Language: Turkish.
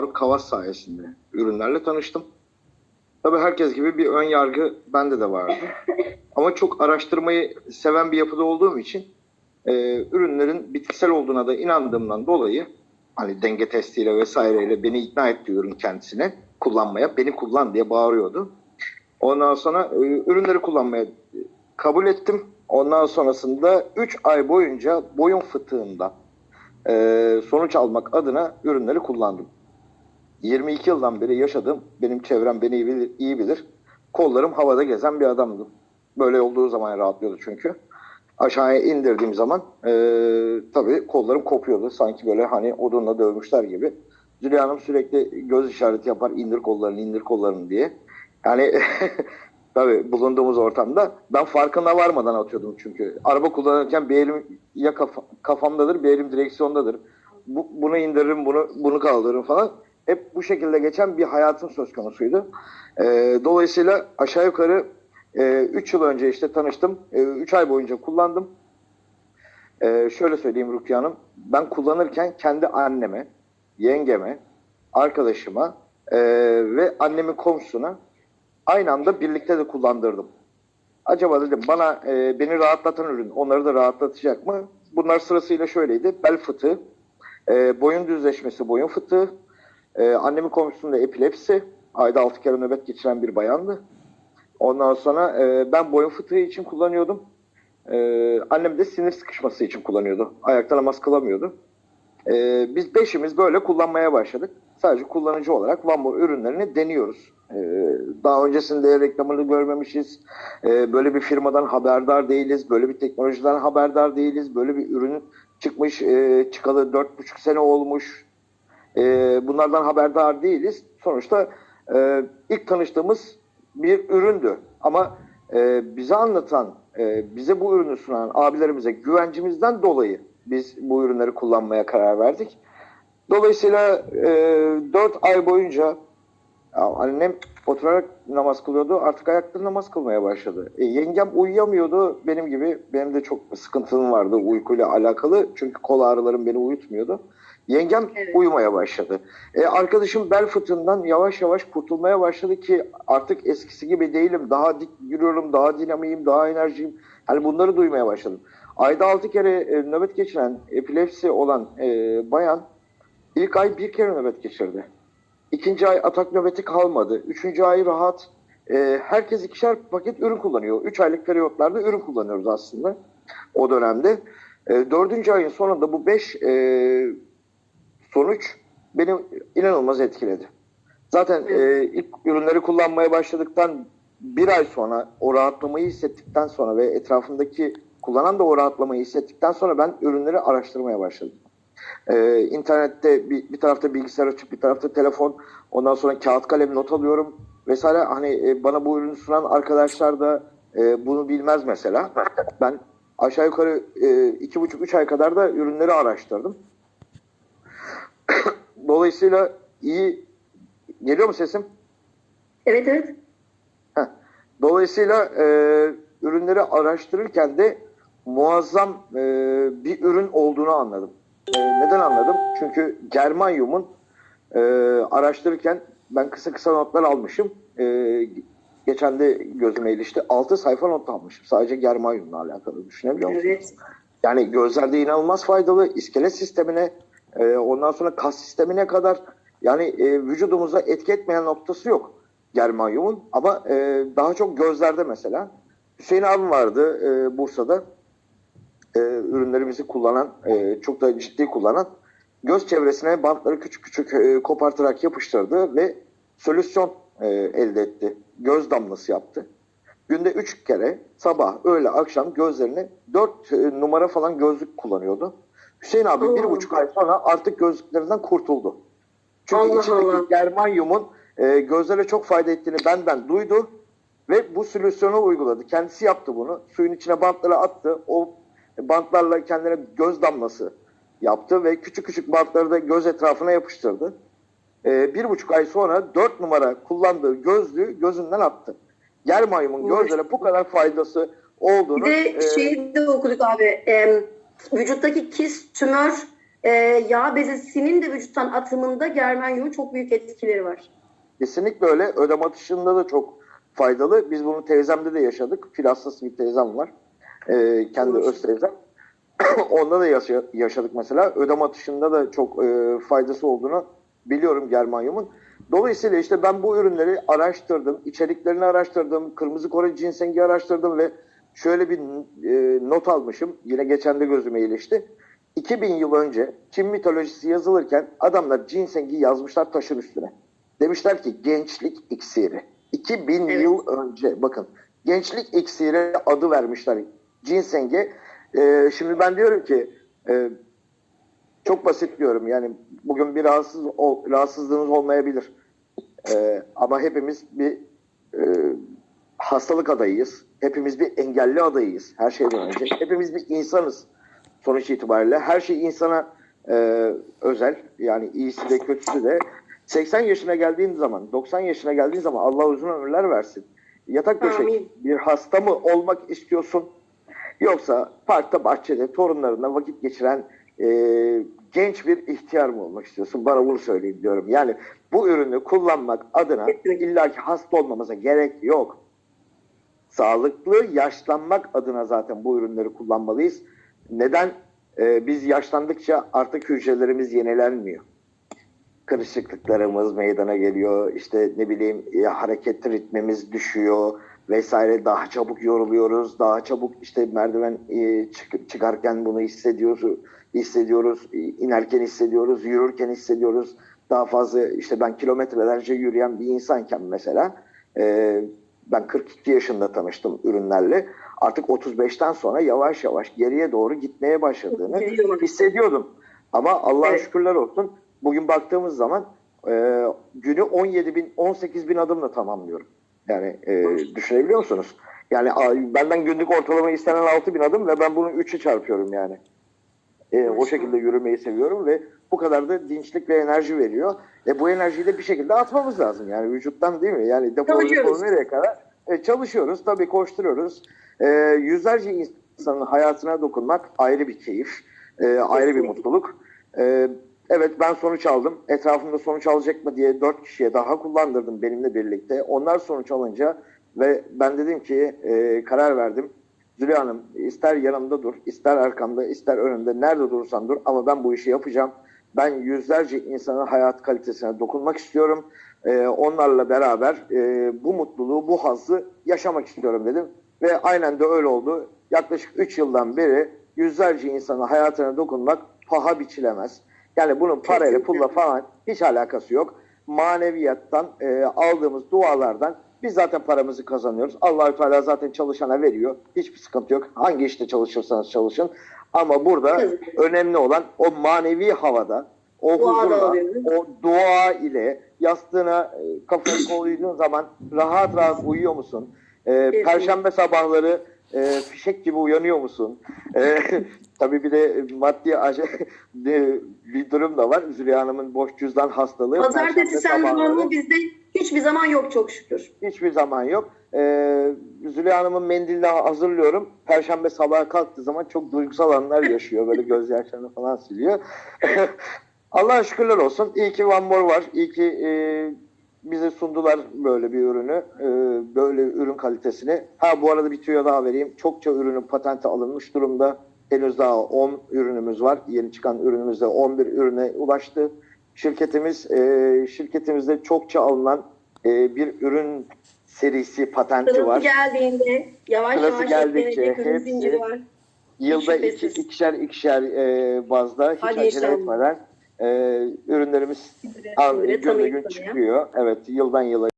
Faruk Kavas sayesinde ürünlerle tanıştım. Tabii herkes gibi bir ön yargı bende de vardı. Ama çok araştırmayı seven bir yapıda olduğum için e, ürünlerin bitkisel olduğuna da inandığımdan dolayı hani denge testiyle vesaireyle beni ikna etti ürün kendisine kullanmaya. Beni kullan diye bağırıyordu. Ondan sonra e, ürünleri kullanmaya kabul ettim. Ondan sonrasında 3 ay boyunca boyun fıtığında e, sonuç almak adına ürünleri kullandım. 22 yıldan beri yaşadığım, benim çevrem beni iyi bilir, iyi bilir. Kollarım havada gezen bir adamdım. Böyle olduğu zaman rahatlıyordu çünkü. Aşağıya indirdiğim zaman e, tabii kollarım kopuyordu. Sanki böyle hani odunla dövmüşler gibi. Züleyha Hanım sürekli göz işareti yapar indir kollarını indir kollarını diye. Yani tabii bulunduğumuz ortamda ben farkına varmadan atıyordum çünkü. Araba kullanırken bir elim ya kafa- kafamdadır bir elim direksiyondadır. Bu, bunu indiririm bunu bunu kaldırırım falan. Hep bu şekilde geçen bir hayatım söz konusuydu. Ee, dolayısıyla aşağı yukarı 3 yıl önce işte tanıştım. 3 ay boyunca kullandım. Ee, şöyle söyleyeyim Rukiye Hanım. Ben kullanırken kendi anneme, yengeme, arkadaşıma e, ve annemin komşusuna aynı anda birlikte de kullandırdım. Acaba dedim bana e, beni rahatlatan ürün onları da rahatlatacak mı? Bunlar sırasıyla şöyleydi. Bel fıtığı, e, boyun düzleşmesi, boyun fıtığı, e, annemin komşusunda epilepsi, ayda 6 kere nöbet geçiren bir bayandı. Ondan sonra e, ben boyun fıtığı için kullanıyordum. E, annem de sinir sıkışması için kullanıyordu. Ayakta namaz kılamıyordu. E, biz beşimiz böyle kullanmaya başladık. Sadece kullanıcı olarak Vambo ürünlerini deniyoruz. E, daha öncesinde reklamını görmemişiz. E, böyle bir firmadan haberdar değiliz. Böyle bir teknolojiden haberdar değiliz. Böyle bir ürün çıkmış, e, çıkalı dört buçuk sene olmuş. E, bunlardan haberdar değiliz. Sonuçta e, ilk tanıştığımız bir üründü. Ama e, bize anlatan, e, bize bu ürünü sunan abilerimize güvencimizden dolayı biz bu ürünleri kullanmaya karar verdik. Dolayısıyla e, 4 ay boyunca annem oturarak namaz kılıyordu. Artık ayakta namaz kılmaya başladı. E, yengem uyuyamıyordu. Benim gibi benim de çok sıkıntım vardı uykuyla alakalı. Çünkü kol ağrılarım beni uyutmuyordu. Yengem Evet. uyumaya başladı. E, arkadaşım bel fıtığından yavaş yavaş kurtulmaya başladı ki artık eskisi gibi değilim. Daha dik yürüyorum, daha dinamiyim, daha enerjiyim. Hani bunları duymaya başladım. Ayda altı kere e, nöbet geçiren, epilepsi olan e, bayan ilk ay bir kere nöbet geçirdi. İkinci ay atak nöbeti kalmadı. Üçüncü ay rahat. E, herkes ikişer paket ürün kullanıyor. Üç aylık periyotlarda ürün kullanıyoruz aslında o dönemde. E, dördüncü ayın sonunda bu beş e, sonuç beni inanılmaz etkiledi. Zaten e, ilk ürünleri kullanmaya başladıktan bir ay sonra o rahatlamayı hissettikten sonra ve etrafımdaki kullanan da o rahatlamayı hissettikten sonra ben ürünleri araştırmaya başladım. E, internette bir, bir tarafta bilgisayar açıp bir tarafta telefon ondan sonra kağıt kalem not alıyorum vesaire hani e, bana bu ürünü sunan arkadaşlar da e, bunu bilmez mesela. Ben aşağı yukarı e, iki buçuk üç ay kadar da ürünleri araştırdım. Dolayısıyla iyi geliyor mu sesim? Evet evet. Heh. Dolayısıyla e, ürünleri araştırırken de muazzam e, bir ürün olduğunu anladım. E, neden anladım? Çünkü germanyumun e, araştırırken ben kısa kısa notlar almışım. E, geçen de gözüme ilişti. 6 sayfa not almışım. Sadece germanyumla alakalı düşünebiliyor musunuz? Evet. Yani gözlerde inanılmaz faydalı. iskelet sistemine, e, ondan sonra kas sistemine kadar yani e, vücudumuza etki etmeyen noktası yok germanyumun. Ama e, daha çok gözlerde mesela. Hüseyin abim vardı e, Bursa'da. E, ürünlerimizi kullanan, e, çok da ciddi kullanan. Göz çevresine bantları küçük küçük e, kopartarak yapıştırdı ve solüsyon e, elde etti. Göz damlası yaptı. Günde 3 kere sabah, öğle, akşam gözlerine 4 numara falan gözlük kullanıyordu. Hüseyin abi Allah. bir buçuk ay sonra artık gözlüklerinden kurtuldu. Çünkü Allah içindeki Allah. germanyumun e, gözlere çok fayda ettiğini benden duydu ve bu solüsyonu uyguladı. Kendisi yaptı bunu. Suyun içine bantları attı. O bantlarla kendine göz damlası yaptı ve küçük küçük bantları da göz etrafına yapıştırdı. E, bir buçuk ay sonra dört numara kullandığı gözlüğü gözünden attı. Germanyumun gözlere bu kadar faydası olduğunu Bir de e, şeyi de okuduk abi. em, vücuttaki kist, tümör e, yağ bezesinin de vücuttan atımında germanyumun çok büyük etkileri var. Kesinlikle öyle. Ödem atışında da çok faydalı. Biz bunu teyzemde de yaşadık. Fil hastası bir teyzem var. Ee, kendi öz teyzem. Onda da yaşa- yaşadık mesela. Ödem atışında da çok e, faydası olduğunu biliyorum germanyumun. Dolayısıyla işte ben bu ürünleri araştırdım. içeriklerini araştırdım. Kırmızı Kore cinsengi araştırdım ve şöyle bir e, not almışım. Yine geçen de gözüme ilişti. 2000 yıl önce Çin mitolojisi yazılırken adamlar cinsengi yazmışlar taşın üstüne. Demişler ki gençlik iksiri. 2000 Evet. yıl önce bakın gençlik iksiri adı vermişler ginsenge. Ee, şimdi ben diyorum ki e, çok basit diyorum yani bugün bir rahatsız ol- rahatsızlığınız olmayabilir. Ee, ama hepimiz bir e, hastalık adayıyız. Hepimiz bir engelli adayıyız her şeyden önce. Hepimiz bir insanız sonuç itibariyle. Her şey insana e, özel. Yani iyisi de kötüsü de. 80 yaşına geldiğin zaman, 90 yaşına geldiğin zaman Allah uzun ömürler versin. Yatak döşek bir hasta mı olmak istiyorsun? Yoksa parkta, bahçede, torunlarına vakit geçiren e, genç bir ihtiyar mı olmak istiyorsun? Bana bunu söyleyin diyorum. Yani bu ürünü kullanmak adına illaki hasta olmamıza gerek yok. Sağlıklı yaşlanmak adına zaten bu ürünleri kullanmalıyız. Neden? Ee, biz yaşlandıkça artık hücrelerimiz yenilenmiyor. Kırışıklıklarımız meydana geliyor. İşte ne bileyim e, hareket ritmimiz düşüyor vesaire. Daha çabuk yoruluyoruz. Daha çabuk işte merdiven e, çık- çıkarken bunu hissediyoruz. hissediyoruz. e, inerken hissediyoruz. Yürürken hissediyoruz. Daha fazla işte ben kilometrelerce yürüyen bir insanken mesela e, ben 42 yaşında tanıştım ürünlerle. Artık 35'ten sonra yavaş yavaş geriye doğru gitmeye başladığını hissediyordum. Ama Allah'a Evet. şükürler olsun bugün baktığımız zaman e, günü 17 bin 18 bin adımla tamamlıyorum. Yani e, düşünebiliyor musunuz? Yani benden günlük ortalama istenen 6 bin adım ve ben bunu 3'e çarpıyorum yani. E, o şekilde yürümeyi seviyorum ve bu kadar da dinçlik ve enerji veriyor. E, bu enerjiyi de bir şekilde atmamız lazım yani vücuttan değil mi? Yani Çalışıyoruz. nereye kadar? E, çalışıyoruz tabii koşturuyoruz. E, yüzlerce insanın hayatına dokunmak ayrı bir keyif, e, ayrı bir mutluluk. E, evet ben sonuç aldım. Etrafımda sonuç alacak mı diye dört kişiye daha kullandırdım benimle birlikte. Onlar sonuç alınca ve ben dedim ki e, karar verdim. Züleyha Hanım ister yanımda dur, ister arkamda, ister önümde nerede durursan dur ama ben bu işi yapacağım. Ben yüzlerce insanın hayat kalitesine dokunmak istiyorum. Ee, onlarla beraber e, bu mutluluğu, bu hazzı yaşamak istiyorum dedim. Ve aynen de öyle oldu. Yaklaşık 3 yıldan beri yüzlerce insanın hayatına dokunmak paha biçilemez. Yani bunun parayla, pulla falan hiç alakası yok. Maneviyattan e, aldığımız dualardan biz zaten paramızı kazanıyoruz. Allahü Teala zaten çalışana veriyor. Hiçbir sıkıntı yok. Hangi işte çalışırsanız çalışın. Ama burada önemli olan o manevi havada, o Duada huzurla, o dua ile yastığına e, kafanı koyduğun zaman rahat rahat uyuyor musun? E, Perşembe sabahları e, fişek gibi uyanıyor musun? E, tabii bir de maddi de- bir durum da var. Züleyha Hanım'ın boş cüzdan hastalığı. Pazartesi sendromu bizde hiçbir zaman yok çok şükür. Hiçbir zaman yok. Ee, Züleyha Hanım'ın mendilini hazırlıyorum. Perşembe sabahı kalktığı zaman çok duygusal anlar yaşıyor. Böyle gözyaşlarını falan siliyor. Allah'a şükürler olsun. İyi ki One More var. İyi ki e, bize sundular böyle bir ürünü. e, böyle ürün kalitesini. Ha bu arada bir tüyo daha vereyim. Çokça ürünün patenti alınmış durumda. Henüz daha 10 ürünümüz var. Yeni çıkan ürünümüzde 11 ürüne ulaştı. Şirketimiz e, şirketimizde çokça alınan e, bir ürün serisi patenti Sırası var. geldiğinde yavaş Sırası yavaş geldikçe eklenecek hepsi- var. Yılda iki, Şüphesiz. ikişer ikişer e, bazda hiç Hadi acele inşallah. etmeden e, ürünlerimiz gün tanıya. çıkıyor. Evet yıldan yıla